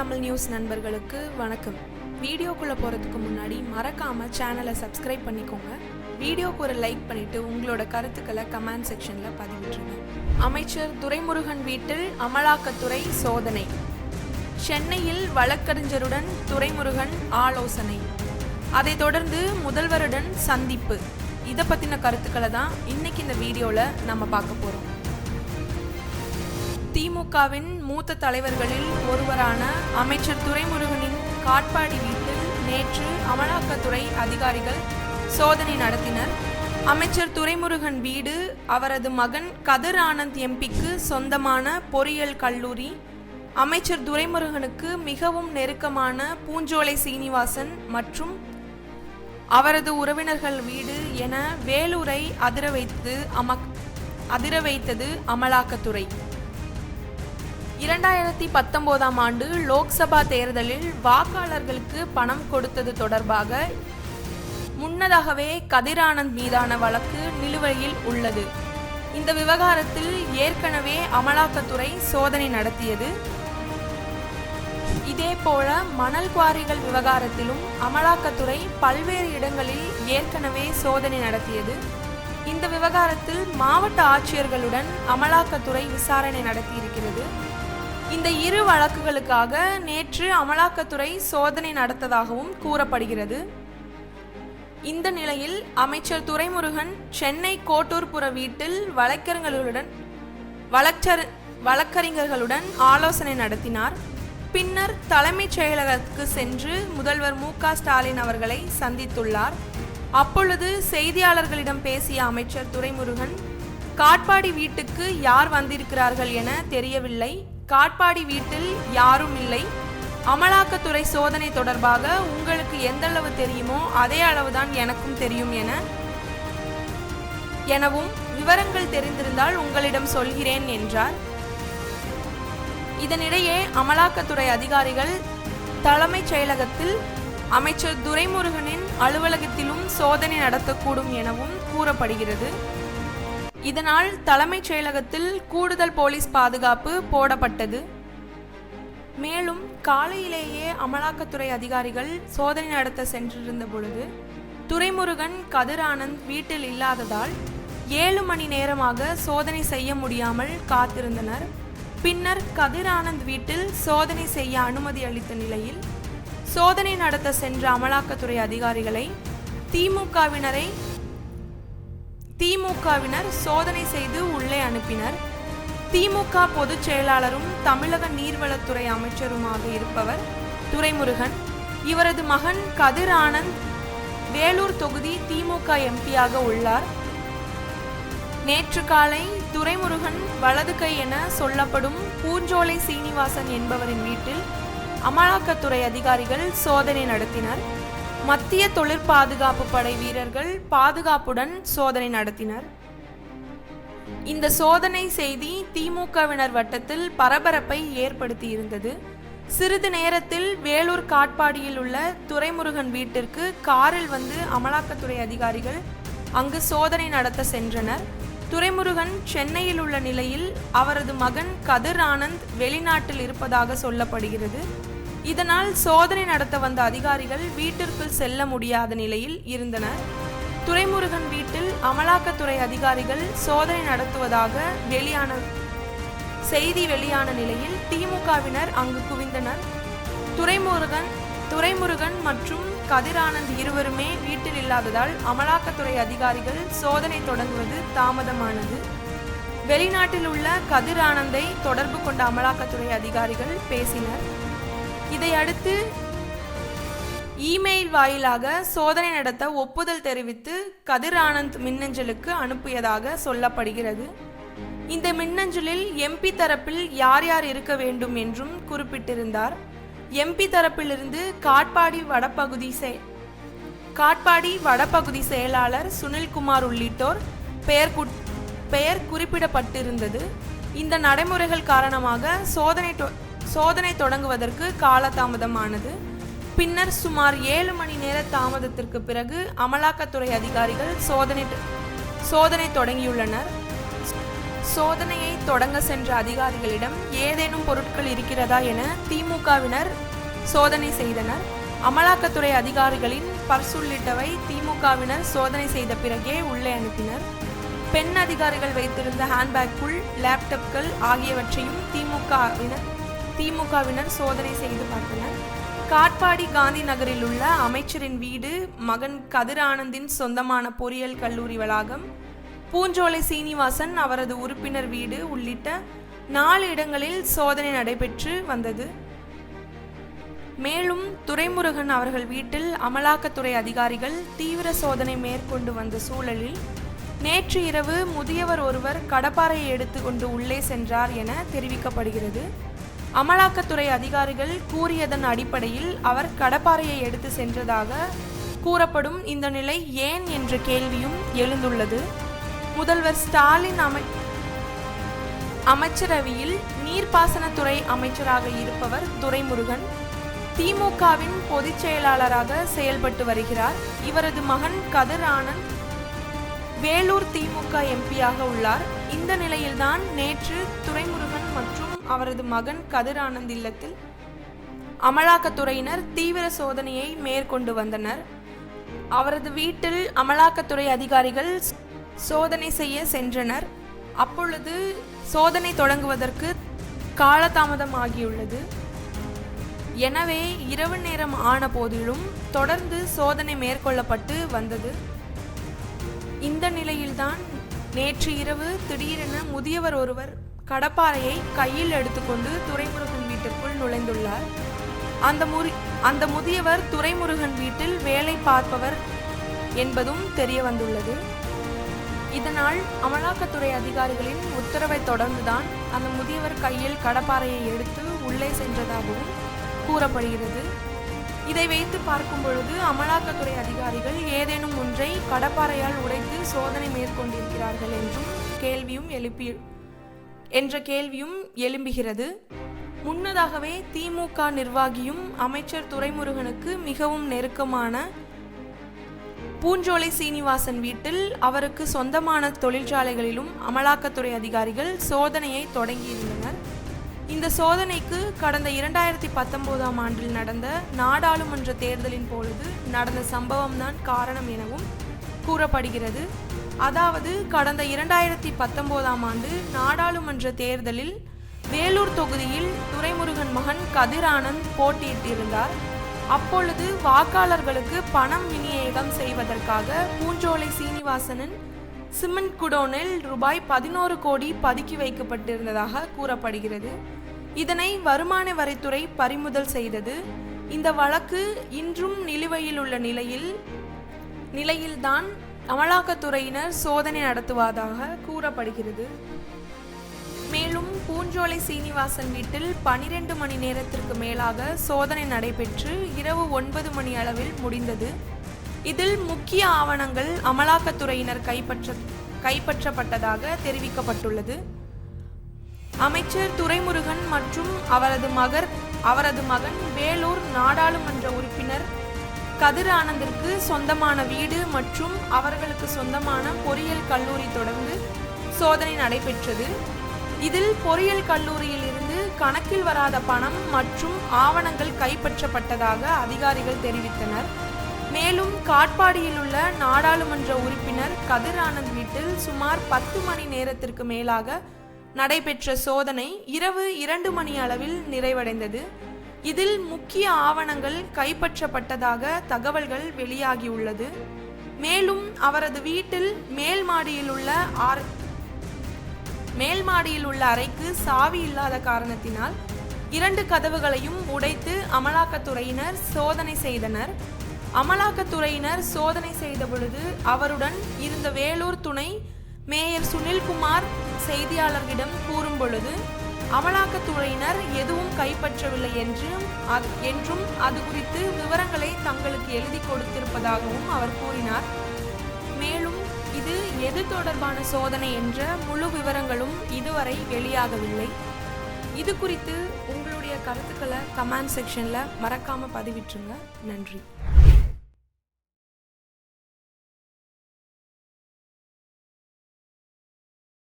Tamil news நண்பர்களுக்கு வணக்கம். வீடியோக்குள்ளே போகிறதுக்கு முன்னாடி மறக்காமல் சேனலை சப்ஸ்கிரைப் பண்ணிக்கோங்க. வீடியோக்கு ஒரு லைக் பண்ணிவிட்டு உங்களோட கருத்துக்களை கமெண்ட் செக்ஷனில் பதிவிட்டுருங்க. அமைச்சர் துரைமுருகன் வீட்டில் அமலாக்கத்துறை சோதனை. சென்னையில் வழக்கறிஞருடன் துரைமுருகன் ஆலோசனை. அதைத் தொடர்ந்து முதல்வருடன் சந்திப்பு. இதை பற்றின கருத்துக்களை தான் இன்னைக்கு இந்த வீடியோவில் நம்ம பார்க்க போகிறோம் திமுகவின் மூத்த தலைவர்களில் ஒருவரான அமைச்சர் துரைமுருகனின் காட்பாடி வீட்டில் நேற்று அமலாக்கத்துறை அதிகாரிகள் சோதனை நடத்தினர். அமைச்சர் துரைமுருகன் வீடு அவரது மகன் கதிர் ஆனந்த் எம்பிக்கு சொந்தமான பொறியியல் கல்லூரி. அமைச்சர் துரைமுருகனுக்கு மிகவும் நெருக்கமான பூஞ்சோலை சீனிவாசன் மற்றும் அவரது உறவினர்கள் வீடு என வேலூரை அதிர வைத்து அமக் அதிர வைத்தது அமலாக்கத்துறை. இரண்டாயிரத்தி பத்தொன்பதாம் ஆண்டு லோக்சபா தேர்தலில் வாக்காளர்களுக்கு பணம் கொடுத்தது தொடர்பாக முன்னதாகவே கதிரானந்த் மீதான வழக்கு நிலுவையில் உள்ளது. இந்த விவகாரத்தில் ஏற்கனவே அமலாக்கத்துறை சோதனை நடத்தியது. இதேபோல மணல் குவாரிகள் விவகாரத்திலும் அமலாக்கத்துறை பல்வேறு இடங்களில் ஏற்கனவே சோதனை நடத்தியது. இந்த விவகாரத்தில் மாவட்ட ஆட்சியர்களுடன் அமலாக்கத்துறை விசாரணை நடத்தியிருக்கிறது. இந்த இரு வழக்குகளுக்காக நேற்று அமலாக்கத்துறை சோதனை நடத்ததாகவும் கூறப்படுகிறது. இந்த நிலையில் அமைச்சர் துரைமுருகன் சென்னை கோட்டூர்புற வீட்டில் வழக்கறிஞர்களுடன் வழக்கர் வழக்கறிஞர்களுடன் ஆலோசனை நடத்தினார். பின்னர் தலைமைச் செயலகத்துக்கு சென்று முதல்வர் மு ஸ்டாலின் அவர்களை சந்தித்துள்ளார். அப்பொழுது செய்தியாளர்களிடம் பேசிய அமைச்சர் துரைமுருகன் காட்பாடி வீட்டுக்கு யார் வந்திருக்கிறார்கள் என தெரியவில்லை. காட்பாடி வீட்டில் யாரும் இல்லை. அமலாக்கத்துறை சோதனை தொடர்பாக உங்களுக்கு எந்த அளவு தெரியுமோ அதே அளவுதான் எனக்கும் தெரியும் என எனவும் விவரங்கள் தெரிந்திருந்தால் உங்களிடம் சொல்கிறேன் என்றார். இதனிடையே அமலாக்கத்துறை அதிகாரிகள் தலைமைச் செயலகத்தில் அமைச்சர் துரைமுருகனின் அலுவலகத்திலும் சோதனை நடத்தக்கூடும் எனவும் கூறப்படுகிறது. இதனால் தலைமைச் செயலகத்தில் கூடுதல் போலீஸ் பாதுகாப்பு போடப்பட்டது. மேலும் காலையிலேயே அமலாக்கத்துறை அதிகாரிகள் சோதனை நடத்த சென்றிருந்த பொழுது துரைமுருகன் கதிர் ஆனந்த் வீட்டில் இல்லாததால் ஏழு மணி நேரமாக சோதனை செய்ய முடியாமல் காத்திருந்தனர். பின்னர் கதிர் ஆனந்த் வீட்டில் சோதனை செய்ய அனுமதி அளித்த நிலையில் சோதனை நடத்த சென்ற அமலாக்கத்துறை அதிகாரிகளை திமுகவினரை திமுகவினர் சோதனை செய்து உள்ளே அனுப்பினர். திமுக பொதுச் செயலாளரும் தமிழக நீர்வளத்துறை அமைச்சருமாக இருப்பவர் துரைமுருகன். இவரது மகன் கதிர் ஆனந்த் வேலூர் தொகுதி திமுக எம்பியாக உள்ளார். நேற்று காலை துரைமுருகன் வலது கை என சொல்லப்படும் பூஞ்சோலை சீனிவாசன் என்பவரின் வீட்டில் அமலாக்கத்துறை அதிகாரிகள் சோதனை நடத்தினர். மத்திய தொழிற் பாதுகாப்பு படை வீரர்கள் பாதுகாப்புடன் சோதனை நடத்தினர். இந்த சோதனை செய்தி திமுகவினர் வட்டத்தில் பரபரப்பை ஏற்படுத்தியிருந்தது. சிறிது நேரத்தில் வேலூர் காட்பாடியில் உள்ள துரைமுருகன் வீட்டிற்கு காரில் வந்து அமலாக்கத்துறை அதிகாரிகள் அங்கு சோதனை நடத்த சென்றனர். துரைமுருகன் சென்னையில் உள்ள நிலையில் அவரது மகன் கதிர் ஆனந்த் வெளிநாட்டில் இருப்பதாக சொல்லப்படுகிறது. இதனால் சோதனை நடத்த வந்த அதிகாரிகள் வீட்டிற்குள் செல்ல முடியாத நிலையில் இருந்தனர். துரைமுருகன் வீட்டில் அமலாக்கத்துறை அதிகாரிகள் சோதனை நடத்துவதாக வெளியான செய்தி வெளியான நிலையில் திமுகவினர் அங்கு குவிந்தனர். துரைமுருகன் துரைமுருகன் மற்றும் கதிரானந்த் இருவருமே வீட்டில் இல்லாததால் அமலாக்கத்துறை அதிகாரிகள் சோதனை தொடங்குவது தாமதமானது. வெளிநாட்டில் உள்ள கதிர் ஆனந்தை தொடர்பு கொண்ட அமலாக்கத்துறை அதிகாரிகள் பேசினர். இதையடுத்து இமெயில் வாயிலாக சோதனை நடத்த ஒப்புதல் தெரிவித்து கதிர் ஆனந்த் மின்னஞ்சலுக்கு அனுப்பியதாக சொல்லப்படுகிறது. இந்த மின்னஞ்சலில் எம்பி தரப்பில் யார் யார் இருக்க வேண்டும் என்றும் குறிப்பிட்டிருந்தார். எம்பி தரப்பிலிருந்து காட்பாடி வடபகுதி செ காட்பாடி வடபகுதி செயலாளர் சுனில்குமார் உள்ளிட்டோர் பெயர் குட் பெயர் குறிப்பிடப்பட்டிருந்தது. இந்த நடைமுறைகள் காரணமாக சோதனை சோதனை தொடங்குவதற்கு காலதாமதமானது. பின்னர் சுமார் ஏழு மணி நேர தாமதத்திற்கு பிறகு அமலாக்கத்துறை அதிகாரிகள் சோதனை சோதனை தொடங்கியுள்ளனர். சோதனையை தொடங்க சென்ற அதிகாரிகளிடம் ஏதேனும் பொருட்கள் இருக்கிறதா என திமுகவினர் சோதனை செய்தனர். அமலாக்கத்துறை அதிகாரிகளின் பர்ஸ் உள்ளிட்டவை திமுகவினர் சோதனை செய்த பிறகே உள்ளே அனுப்பினர். பெண் அதிகாரிகள் வைத்திருந்த ஹேண்ட்பேக்குள் லேப்டாப்கள் ஆகியவற்றையும் திமுகவினர் திமுகவினர் சோதனை செய்து பார்த்தனர். காட்பாடி காந்தி நகரில் உள்ள அமைச்சரின் வீடு மகன் கதிர் ஆனந்தின் சொந்தமான பொறியியல் கல்லூரி வளாகம் பூஞ்சோலை சீனிவாசன் அவரது உறுப்பினர் வீடு உள்ளிட்ட நாலு இடங்களில் சோதனை நடைபெற்று வந்தது. மேலும் துரைமுருகன் அவர்கள் வீட்டில் அமலாக்கத்துறை அதிகாரிகள் தீவிர சோதனை மேற்கொண்டு வந்த சூழலில் நேற்று இரவு முதியவர் ஒருவர் கடப்பாறையை எடுத்துக்கொண்டு உள்ளே சென்றார் என தெரிவிக்கப்படுகிறது. அமலாக்கத்துறை அதிகாரிகள் கூறியதன் அடிப்படையில் அவர் கடப்பாறையை எடுத்து சென்றதாக கூறப்படும் இந்த நிலை ஏன் என்ற கேள்வியும் எழுந்துள்ளது. முதல்வர் ஸ்டாலின் அமை அமைச்சரவையில் நீர்ப்பாசனத்துறை அமைச்சராக இருப்பவர் துரைமுருகன். திமுகவின் பொதுச் செயலாளராக செயல்பட்டு வருகிறார். இவரது மகன் கதிர் ஆனந்த். வேலூர் திமுக எம்பியாக உள்ளார். இந்த நிலையில்தான் நேற்று துரைமுருகன் மற்றும் அவரது மகன் கதிர் ஆனந்த் இல்லத்தில் அமலாக்கத்துறையினர் தீவிர சோதனையை மேற்கொண்டு வந்தனர். அவரது வீட்டில் அமலாக்கத்துறை அதிகாரிகள் சோதனை செய்ய சென்றனர். அப்பொழுது சோதனை தொடங்குவதற்கு காலதாமதம் ஆகியுள்ளது எனவே இரவு நேரம் ஆன போதிலும் தொடர்ந்து சோதனை மேற்கொள்ளப்பட்டு வந்தது. இந்த நிலையில்தான் நேற்று இரவு திடீரென முதியவர் ஒருவர் கடப்பாறையை கையில் எடுத்துக்கொண்டு துரைமுருகன் வீட்டிற்குள் நுழைந்துள்ளார். அந்த முறி அந்த முதியவர் துரைமுருகன் வீட்டில் வேலை பார்ப்பவர் என்பதும் தெரிய வந்துள்ளது. இதனால் அமலாக்கத்துறை அதிகாரிகளின் உத்தரவை தொடர்ந்துதான் அந்த முதியவர் கையில் கடப்பாறையை எடுத்து உள்ளே சென்றதாகவும் கூறப்படுகிறது. இதை வைத்து பார்க்கும் பொழுது அமலாக்கத்துறை அதிகாரிகள் ஏதேனும் ஒன்றை கடப்பாறையால் உடைத்து சோதனை மேற்கொண்டிருக்கிறார்கள் என்றும் கேள்வியும் எழுப்பி என்ற கேள்வியும் எழும்புகிறது. முன்னதாகவே திமுக நிர்வாகியும் அமைச்சர் துரைமுருகனுக்கு மிகவும் நெருக்கமான பூஞ்சோலை சீனிவாசன் வீட்டில் அவருக்கு சொந்தமான தொழிற்சாலைகளிலும் அமலாக்கத்துறை அதிகாரிகள் சோதனையை தொடங்கியிருந்தனர். இந்த சோதனைக்கு கடந்த இரண்டாயிரத்தி பத்தொன்பதாம் ஆண்டில் நடந்த நாடாளுமன்ற தேர்தலின் பொழுது நடந்த சம்பவம்தான் காரணம் எனவும் கூறப்படுகிறது. அதாவது கடந்த இரண்டாயிரத்தி பத்தொன்பதாம் ஆண்டு நாடாளுமன்ற தேர்தலில் வேலூர் தொகுதியில் துரைமுருகன் மகன் கதிர் ஆனந்த் போட்டியிட்டிருந்தார். அப்பொழுது வாக்காளர்களுக்கு பணம் விநியோகம் செய்வதற்காக பூஞ்சோலை சீனிவாசனின் சிமெண்ட் குடோனில் ரூபாய் பதினோரு கோடி பதுக்கி வைக்கப்பட்டிருந்ததாக கூறப்படுகிறது. இதனை வருமான வரித்துறை பறிமுதல் செய்தது. இந்த வழக்கு இன்றும் நிலுவையில் உள்ள நிலையில் நிலையில்தான் அமலாக்கத்துறையினர் சோதனை நடத்துவதாக கூறப்படுகிறது. மேலும் பூஞ்சோலை சீனிவாசன் வீட்டில் பனிரெண்டு மணி நேரத்திற்கு மேலாக சோதனை நடைபெற்று இரவு ஒன்பது மணி அளவில் முடிந்தது. இதில் முக்கிய ஆவணங்கள் அமலாக்கத்துறையினர் கைப்பற்ற கைப்பற்றப்பட்டதாக தெரிவிக்கப்பட்டுள்ளது. அமைச்சர் துரைமுருகன் மற்றும் அவரது மகர் அவரது மகன் வேலூர் நாடாளுமன்ற உறுப்பினர் கதிர் ஆனந்திற்கு சொந்தமான வீடு மற்றும் அவர்களுக்கு சொந்தமான பொறியியல் கல்லூரி தொடர்ந்து சோதனை நடைபெற்றது. இதில் பொறியியல் கல்லூரியில் இருந்து கணக்கில் வராத பணம் மற்றும் ஆவணங்கள் கைப்பற்றப்பட்டதாக அதிகாரிகள் தெரிவித்தனர். மேலும் காட்பாடியில் உள்ள நாடாளுமன்ற உறுப்பினர் கதிர் ஆனந்த் வீட்டில் சுமார் பத்து மணி நேரத்திற்கு மேலாக நடைபெற்ற சோதனை இரவு இரண்டு மணி அளவில் நிறைவடைந்தது. இதில் முக்கிய ஆவணங்கள் கைப்பற்றப்பட்டதாக தகவல்கள் வெளியாகியுள்ளது. மேலும் அவரது வீட்டில் மேல் மாடியில் உள்ள ஆர் மேல் மாடியில் உள்ள அறைக்கு சாவி இல்லாத காரணத்தினால் இரண்டு கதவுகளையும் உடைத்து அமலாக்கத்துறையினர் சோதனை செய்தனர். அமலாக்கத்துறையினர் சோதனை செய்த பொழுது அவருடன் இருந்த வேலூர் துணை மேயர் சுனில்குமார் செய்தியாளர்களிடம் கூறும் பொழுது அமலாக்கத்துறையினர் எதுவும் கைப்பற்றவில்லை என்றும் அது- என்றும் அது குறித்து விவரங்களை தங்களுக்கு எழுதி கொடுத்திருப்பதாகவும் அவர் கூறினார். மேலும் இது எது தொடர்பான சோதனை என்ற முழு விவரங்களும் இதுவரை வெளியாகவில்லை. இது குறித்து உங்களுடைய கருத்துக்களை கமெண்ட் செக்ஷனில் மறக்காமல் பதிவிட்டுருங்க. நன்றி.